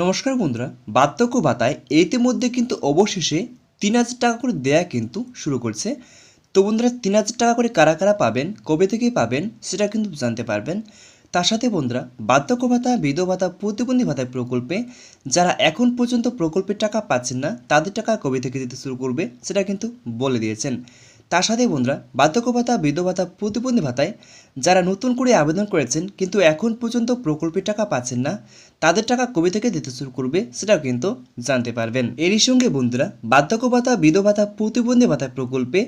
নমস্কার বন্ধুরা, বার্ধক্য ভাতায় ইতিমধ্যে কিন্তু অবশেষে তিন হাজার টাকা করে দেয়া কিন্তু শুরু করছে। তো বন্ধুরা, তিন হাজার টাকা করে কারা কারা পাবেন, কবে থেকে পাবেন, সেটা কিন্তু জানতে পারবেন। তার সাথে বন্ধুরা, বার্ধক্য ভাতা, বিধবা ভাতা, প্রতিবন্ধী ভাতা প্রকল্পে যারা এখন পর্যন্ত প্রকল্পের টাকা পাচ্ছেন না, তাদের টাকা কবে থেকে দিতে শুরু করবে, সেটা কিন্তু বলে দিয়েছেন। তার সাথে বন্ধুরা, বার্ধক্য ভাতা, বৃদ্ধ ভাতা, প্রতিবন্ধী ভাতায় যারা নতুন করে আবেদন করেছেন, কিন্তু এখন পর্যন্ত প্রকল্পের টাকা পাচ্ছেন না, তাদের টাকা কবে থেকে দিতে শুরু করবে সেটাও কিন্তু জানতে পারবেন। এরই সঙ্গে বন্ধুরা, বার্ধক্য ভাতা, বৃদ্ধ ভাতা, প্রতিবন্ধী ভাতা প্রকল্পে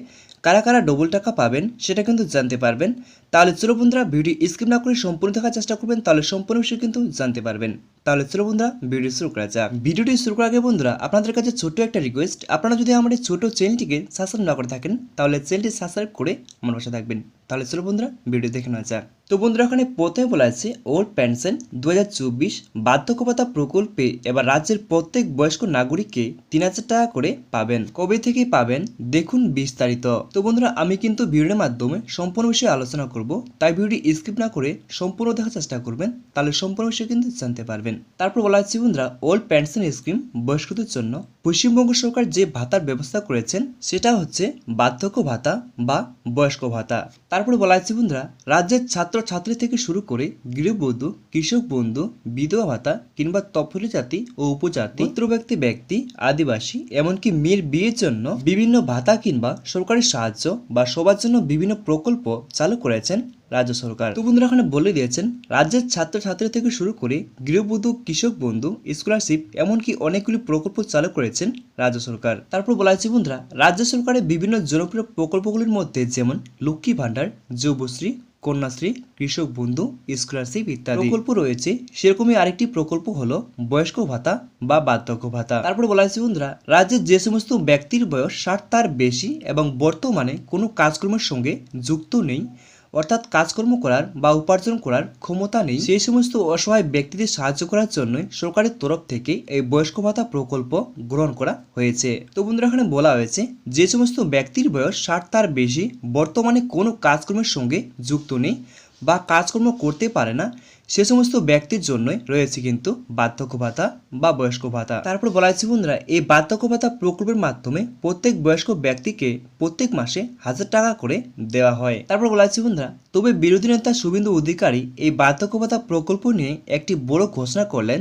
কারা কারা ডবল টাকা পাবেন সেটা কিন্তু জানতে পারবেন। তাহলে চলো বন্ধুরা ভিডিও স্কিপ না করে সম্পূর্ণ দেখার চেষ্টা করবেন, তাহলে সম্পূর্ণ বিষয় কিন্তু জানতে পারবেন। তাহলে চলো বন্ধুরা ভিডিও শুরু করা যাক। ভিডিওটি শুরু করার আগে বন্ধুরা, আপনাদের কাছে ছোট্ট একটা রিকোয়েস্ট আপনারা যদি আমাদের ছোট চ্যানেলটিকে সাবস্ক্রাইব না করে থাকেন, তাহলে চ্যানেলটি সাবস্ক্রাইব করে আমার পাশে থাকবেন। তাহলে চলো বন্ধুরা ভিডিও দেখে নেওয়া যাক। তো বন্ধুরা ওখানে প্রথমে বলা আছে, ওল্ড পেনশন দু হাজার চব্বিশ বার্ধক্য ভাতা প্রকল্পে এবার রাজ্যের প্রত্যেক বয়স্ক নাগরিককে তিন হাজার টাকা করে পাবেন। কবে থেকে পাবেন, দেখুন বিস্তারিত। তো বন্ধুরা, আমি কিন্তু ভিডিওর মাধ্যমে সম্পূর্ণ বিষয়ে আলোচনা করব, তাই ভিডিওটি স্কিপ না করে সম্পূর্ণ দেখার চেষ্টা করবেন, তাহলে সম্পূর্ণ বিষয়ে কিন্তু জানতে পারবেন। তারপর বলা হচ্ছে বন্ধুরা, ওল্ড পেনশন স্কিম বয়স্কদের জন্য পশ্চিমবঙ্গ সরকার যে ভাতার ব্যবস্থা করেছেন, সেটা হচ্ছে বার্ধক্য ভাতা বা বয়স্ক ভাতা। তারপরে বলা হচ্ছে বন্ধুরা, রাজ্যের ছাত্র ছাত্রী থেকে শুরু করে গৃহবধূ, কৃষক বন্ধু, বিধবা ভাতা কিংবা তফসিলি জাতি ও উপজাতি ব্যক্তি ব্যক্তি, আদিবাসী, এমনকি মেয়ের বিয়ের জন্য বিভিন্ন ভাতা কিংবা সরকারি সাহায্য বা সবার জন্য বিভিন্ন প্রকল্প চালু করেছেন রাজ্য সরকার। তো বন্ধুরা, এখানে বলে দিয়েছেন, রাজ্যের ছাত্রছাত্রী থেকে শুরু করে গৃহবধূ, কৃষক বন্ধু স্কলারশিপ এমনকি অনেকগুলি প্রকল্প চালু করেছেন রাজ্য সরকার। তারপর বলা হয়েছে, বন্ধুরা, রাজ্য সরকারের বিভিন্ন জনপ্রিয় প্রকল্পগুলির মধ্যে যেমন লক্ষ্মী ভাণ্ডার যুবশ্রী কন্যাশ্রী, কৃষক বন্ধু স্কলারশিপ ইত্যাদি। প্রকল্প রয়েছে। সেরকমই আরেকটি প্রকল্প হলো বয়স্ক ভাতা বা বার্ধক্য ভাতা। তারপরে বলা হয়েছে, বন্ধুরা, রাজ্যের যে সমস্ত ব্যক্তির বয়স ষাট তার বেশি এবং বর্তমানে কোনো কাজকর্মের সঙ্গে যুক্ত নেই। অর্থাৎ কাজকর্ম করার বা উপার্জন করার ক্ষমতা নেই। সেই সমস্ত অসহায় ব্যক্তিদের সাহায্য করার জন্যই সরকারের তরফ থেকে এই বয়স্ক ভাতা প্রকল্প গ্রহণ করা হয়েছে। তো বন্ধুরা, এখানে বলা হয়েছে, যে সমস্ত ব্যক্তির বয়স ষাট তার বেশি, বর্তমানে কোনো কাজকর্মের সঙ্গে যুক্ত নেই। বা কাজকর্ম করতে পারে না, সে সমস্ত ব্যক্তির জন্যই রয়েছে কিন্তু বার্ধক্য ভাতা বা বয়স্ক ভাতা। তারপর বলা হয়েছে, বন্ধুরা, এই বার্ধক্য ভাতা প্রকল্পের মাধ্যমে প্রত্যেক বয়স্ক ব্যক্তিকে প্রত্যেক মাসে হাজার টাকা করে দেওয়া হয়। তারপর বলা হয়েছে, বন্ধুরা, তবে বিরোধী নেতা শুভেন্দু অধিকারী এই বার্ধক্য ভাতা প্রকল্প নিয়ে একটি বড় ঘোষণা করলেন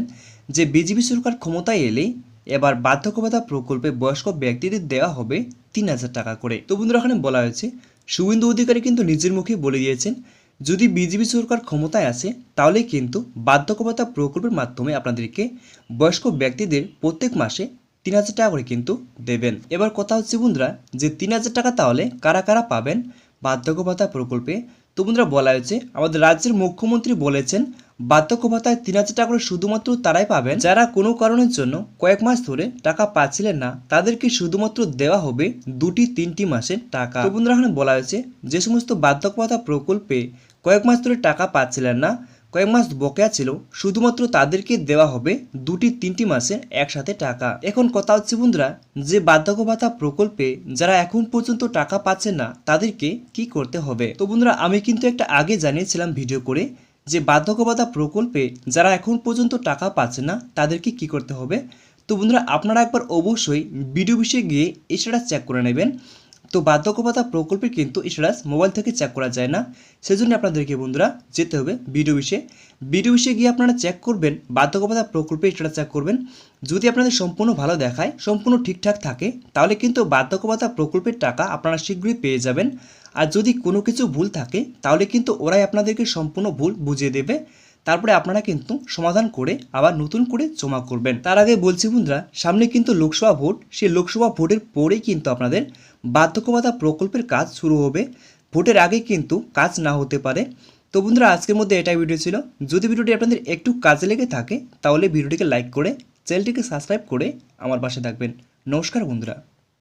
যে, বিজেপি সরকার ক্ষমতায় এলেই এবার বার্ধক্য ভাতা প্রকল্পে বয়স্ক ব্যক্তিদের দেওয়া হবে তিন হাজার টাকা করে। তো বন্ধুরা, এখানে বলা হয়েছে, শুভেন্দু অধিকারী কিন্তু নিজের মুখে বলে দিয়েছেন যদি বিজেপি সরকার ক্ষমতায় আসে তাহলে কিন্তু বার্ধক্য ভাতা প্রকল্পের মাধ্যমে আপনাদেরকে বয়স্ক ব্যক্তিদের প্রত্যেক মাসে তিন হাজার টাকা করে কিন্তু দেবেন। এবার কথা হচ্ছে বন্ধুরা, যে তিন হাজার টাকা তাহলে কারা কারা পাবেন? বার্ধক্য ভাতা প্রকল্পে। তো বন্ধুরা বলা হয়েছে, আমাদের রাজ্যের মুখ্যমন্ত্রী বলেছেন বার্ধক্য ভাতায় তিন হাজার টাকা করে শুধুমাত্র তারাই পাবেন। যারা কোনো কারণের জন্য কয়েক মাস ধরে টাকা পাচ্ছিলেন না, তাদেরকে শুধুমাত্র দেওয়া হবে দুটি, তিনটি মাসের টাকা। বন্ধুরা, এখানে বলা হয়েছে, যে সমস্ত বার্ধক্য ভাতা প্রকল্পে কয়েক মাস ধরে টাকা পাচ্ছিলেন না, কয়েক মাস বকেয়া ছিল, শুধুমাত্র তাদেরকে দেওয়া হবে দুটি, তিনটি মাসের একসাথে টাকা। এখন কথা হচ্ছে বন্ধুরা, যে বার্ধক্য ভাতা প্রকল্পে যারা এখন পর্যন্ত টাকা পাচ্ছেন না, তাদেরকে কি করতে হবে? তো বন্ধুরা, আমি কিন্তু একটা আগে জানিয়েছিলাম ভিডিও করে যে বার্ধক্যবাধা প্রকল্পে যারা এখন পর্যন্ত টাকা পাচ্ছে না, তাদেরকে কি করতে হবে? তো বন্ধুরা, আপনারা একবার অবশ্যই ভিডিও বিষয়ে গিয়ে এছাড়া চেক করে নেবেন। তো বার্ধক্য ভাতা প্রকল্পে কিন্তু স্ট্যাটাস মোবাইল থেকে চেক করা যায় না। সেজন্য আপনাদেরকে বন্ধুরা যেতে হবে ভিডিও বিষয়ে ভিডিও বিষয়ে গিয়ে আপনারা চেক করবেন বার্ধক্য ভাতা প্রকল্পে স্ট্যাটাস চেক করবেন। যদি আপনাদের সম্পূর্ণ ভালো দেখায়, সম্পূর্ণ ঠিকঠাক থাকে, তাহলে কিন্তু বার্ধক্য ভাতা প্রকল্পের টাকা আপনারা শীঘ্রই পেয়ে যাবেন। আর যদি কোনো কিছু ভুল থাকে, তাহলে কিন্তু ওরাই আপনাদেরকে সম্পূর্ণ ভুল বুঝিয়ে দেবে। তারপরে আপনারা কিন্তু সমাধান করে আবার নতুন করে জমা করবেন। তার আগে বলছি বন্ধুরা, সামনে কিন্তু লোকসভা ভোট, সেই লোকসভা ভোটের পরেই কিন্তু আপনাদের বার্ধক্য ভাতা প্রকল্পের কাজ শুরু হবে। ভোটের আগে কিন্তু কাজ না হতে পারে। তো বন্ধুরা, আজকের মধ্যে এটাই ভিডিও ছিল। যদি ভিডিওটি আপনাদের একটু কাজে লেগে থাকে, তাহলে ভিডিওটিকে লাইক করে চ্যানেলটিকে সাবস্ক্রাইব করে আমার পাশে থাকবেন। নমস্কার বন্ধুরা।